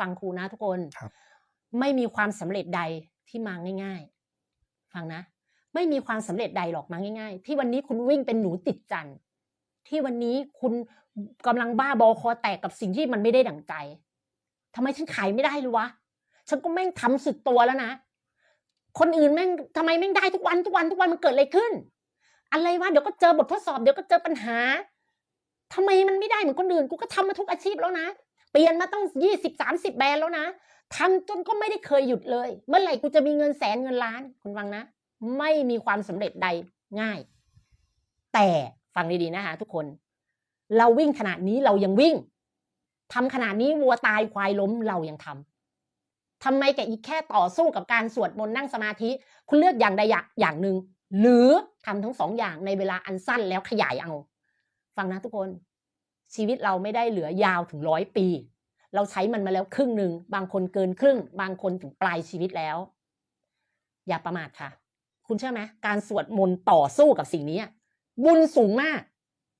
ฟังครูนะทุกคนครับไม่มีความสำเร็จใดที่มาง่าย ๆ ฟังนะ ไม่มีความสำเร็จใดหรอกมาง่าย ๆ ที่วันนี้คุณวิ่งเป็นหนูติดจันทร์ที่วันนี้คุณกำลังบ้าบอคอแตกกับสิ่งที่มันไม่ได้ดั่งใจทำไมฉันขายไม่ได้เลยวะฉันก็แม่งทำสุดตัวแล้วนะ คนอื่นแม่งทำไมแม่งได้ทุกวันทุกวันทุกวันมันเกิดอะไรขึ้น อะไรวะเดี๋ยวก็เจอบททดสอบเดี๋ยวก็เจอปัญหาทำไมมันไม่ได้เหมือนคนอื่นกูก็ทำมาทุกอาชีพแล้วนะ เปลี่ยนมาต้องยี่สิบสามสิบแบรนด์แล้วนะทำจนก็ไม่ได้เคยหยุดเลย เมื่อไหร่กูจะมีเงินแสนเงินล้าน คุณฟังนะ ไม่มีความสำเร็จใดง่าย แต่ฟังดีๆนะคะทุกคน เราวิ่งขนาดนี้เรายังวิ่งทำขนาดนี้วัวตายควายล้มเรายังทำทำไมแกอีกแค่ต่อสู้กับการสวดมนต์นั่งสมาธิ คุณเลือกอย่างใดอย่างอย่างหนึ่งหรือทำทั้งสองอย่างในเวลาอันสั้นแล้วขยายเอา ฟังนะทุกคน ชีวิตเราไม่ได้เหลือยาวถึงร้อยปี เราใช้มันมาแล้วครึ่งหนึ่งบางคนเกินครึ่ง บางคนถึงปลายชีวิตแล้ว อย่าประมาทค่ะ คุณเชื่อไหมการสวดมนต์ต่อสู้กับสิ่งนี้อะบุญสูงมาก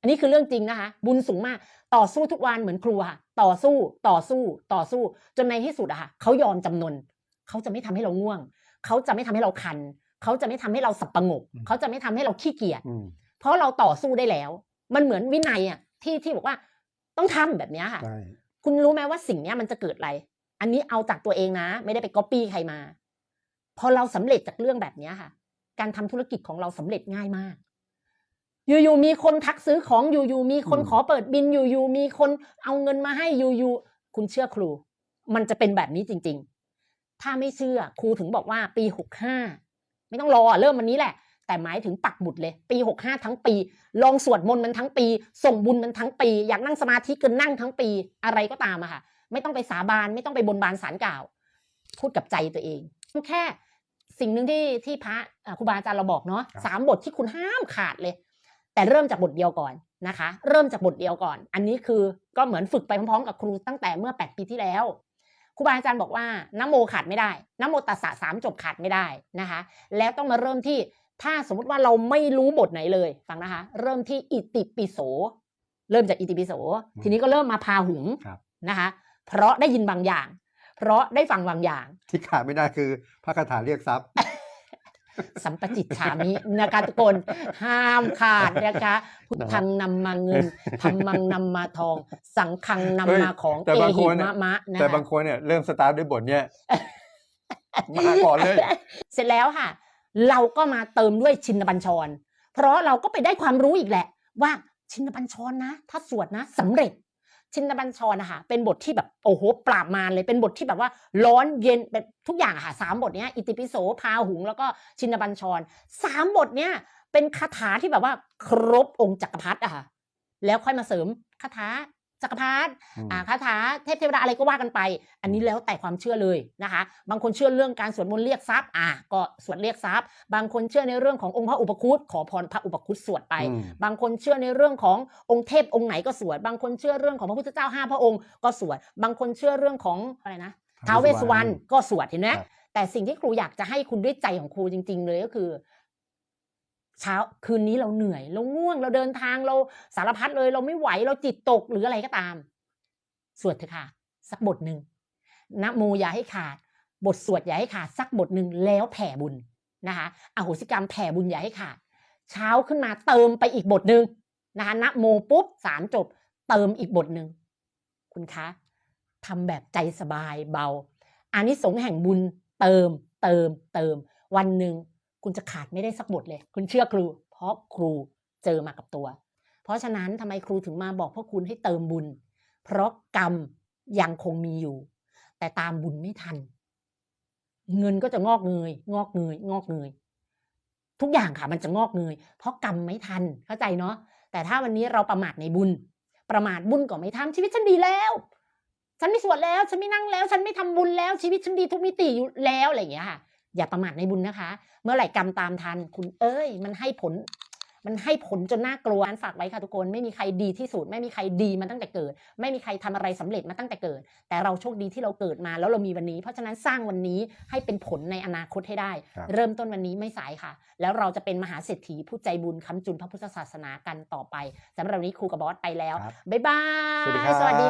อันนี้คือเรื่องจริงนะคะ บุญสูงมาก ต่อสู้ทุกวันเหมือนครูค่ะ ต่อสู้ต่อสู้ต่อสู้จนในที่สุดอะค่ะเขายอมจำนนเขาจะไม่ทำให้เราง่วง เขาจะไม่ทำให้เราคัน เขาจะไม่ทำให้เราสับประงกอืมเขาจะไม่ทำให้เราขี้เกียจอืมเพราะเราต่อสู้ได้แล้ว มันเหมือนวินัยอะ ที่ที่บอกว่าต้องทำแบบเนี้ยค่ะใช่คุณรู้ไหมว่าสิ่งเนี้ยมันจะเกิดอะไร อันนี้เอาจากตัวเองนะ ไม่ได้ไปก๊อปปี้ใครมา พอเราสำเร็จจากเรื่องแบบเนี้ยค่ะ การทำธุรกิจของเราสำเร็จง่ายมาก อยู่ๆมีคนทักซื้อของอยู่ๆมีคนขอเปิดบินอยู่ๆมีคนเอาเงินมาให้อยู่ๆคุณเชื่อครู มันจะเป็นแบบนี้จริง ๆ ถ้าไม่เชื่อครูถึงบอกว่าปีหกห้าไม่ต้องรอเริ่มวันนี้แหละ แต่หมายถึงปักหมุดเลย ปีหกห้าทั้งปี ลองสวดมนต์มันทั้งปี ส่งบุญมันทั้งปี อยากนั่งสมาธิเกินนั่งทั้งปี อะไรก็ตามอะค่ะ ไม่ต้องไปสาบานไม่ต้องไปบนบานสารกล่าว พูดกับใจตัวเอง แค่สิ่งหนึ่งที่ที่พระอ่าครูบาอาจารย์เราบอกเนาะสามบทที่คุณห้ามขาดเลย แต่เริ่มจากบทเดียวก่อนนะคะ เริ่มจากบทเดียวก่อน อันนี้คือก็เหมือนฝึกไปพร้อมๆ กับครูตั้งแต่เมื่อ 8 ปีที่แล้วครูบาอาจารย์บอกว่านะโมขาดไม่ได้นะโมตัสสะสามจบขาดไม่ได้นะคะ แล้วต้องมาเริ่มที่ ถ้าสมมุติว่าเราไม่รู้บทไหนเลย ฟังนะคะ เริ่มที่อิติปิโส เริ่มจากอิติปิโส ทีนี้ก็เริ่มมาพาหุงครับนะคะ เพราะได้ยินบางอย่าง เพราะได้ฟังบางอย่าง ที่ขาดไม่ได้คือพระคาถาเรียกทรัพย์สัมปจิตฉามินะคะทุกคนห้ามขาดนะคะพุทธังนำมาเงินธรรมังนำมาทอง สังฆังนำมาของแต่เอบางหิคนมะมะนะแต่คะบางคนเนี่ยเริ่มสตาร์ทด้วยบทเนี่ยมาก่อนเลย เสร็จแล้วค่ะ เราก็มาเติมด้วยชินบัญชร เพราะเราก็ไปได้ความรู้อีกแหละ ว่าชินบัญชรนะ ถ้าสวดนะสำเร็จ ชินบัญชรนะคะเป็นบทที่แบบโอ้โหปราบมารเลยเป็นบทที่แบบว่าร้อนเย็นเป็นทุกอย่างค่ะสามบทเนี้ยอิติปิโสพาหุง แล้วก็ชินบัญชรสามบทเนี้ยเป็นคาถาที่แบบว่าครบองค์จักรพรรดิอะค่ะแล้วค่อยมาเสริมคาถา จักรพรรดิอืมอ่าคาถาเทพเทวดาอะไรก็ว่ากันไป อันนี้แล้วแต่ความเชื่อเลยนะคะ บางคนเชื่อเรื่องการสวดมนต์เรียกทรัพย์อะก็สวดเรียกทรัพย์ บางคนเชื่อในเรื่องขององค์พระอุปคุตขอพรพระอุปคุตสวดไปอืมบางคนเชื่อในเรื่องขององค์เทพองค์ไหนก็สวด บางคนเชื่อเรื่องของพระพุทธเจ้าห้าพระองค์ก็สวด บางคนเชื่อเรื่องของอะไรนะท้าวเวสสุวรรณก็สวดเห็นไหมครับแต่สิ่งที่ครูอยากจะให้คุณด้วยใจของครูจริง ๆ เลยก็คือ เช้าคืนนี้เราเหนื่อย เราง่วงเราเดินทางเราสารพัดเลย เราไม่ไหวเราจิตตกหรืออะไรก็ตาม สวดเถอะค่ะ สักบทหนึ่งนะโมอย่าให้ขาด บทสวดอย่าให้ขาดสักบทหนึ่งแล้วแผ่บุญนะคะอโหสิกรรมแผ่บุญอย่าให้ขาด เช้าขึ้นมาเติมไปอีกบทหนึ่งนะคะนะโมปุ๊บสามจบ เติมอีกบทหนึ่งคุณคะทำแบบใจสบายเบาอานิสงส์แห่งบุญเติมเติมเติม วันหนึ่ง คุณจะขาดไม่ได้สักบทเลย คุณเชื่อครู เพราะครูเจอมากับตัว เพราะฉะนั้นทำไมครูถึงมาบอกพวกคุณให้เติมบุญ เพราะกรรมยังคงมีอยู่ แต่ตามบุญไม่ทัน เงินก็จะงอกเงย งอกเงย งอกเงย ทุกอย่างค่ะมันจะงอกเงย เพราะกรรมไม่ทันเข้าใจเนาะแต่ถ้าวันนี้เราประมาทในบุญ ประมาทบุญก็ไม่ทำชีวิตฉันดีแล้วฉันไม่สวดแล้ว ฉันไม่นั่งแล้ว ฉันไม่ทำบุญแล้วชีวิตฉันดีทุกมิติอยู่แล้วอะไรอย่างเงี้ยค่ะ อย่าประมาทในบุญนะคะ เมื่อไหร่กรรมตามทัน คุณเอ้ย มันให้ผล มันให้ผลจนน่ากลัวงั้นฝากไว้ค่ะทุกคน ไม่มีใครดีที่สุด ไม่มีใครดีมาตั้งแต่เกิด ไม่มีใครทำอะไรสำเร็จมาตั้งแต่เกิด แต่เราโชคดีที่เราเกิดมาแล้วเรามีวันนี้ เพราะฉะนั้นสร้างวันนี้ให้เป็นผลในอนาคตให้ได้ครับเริ่มต้นวันนี้ไม่สายค่ะ แล้วเราจะเป็นมหาเศรษฐีผู้ใจบุญค้ำจุนพระพุทธศาสนากันต่อไปสำหรับวันนี้ครูกับบอสไปแล้วครับบ๊ายบายสวัสดีครับสวัสดี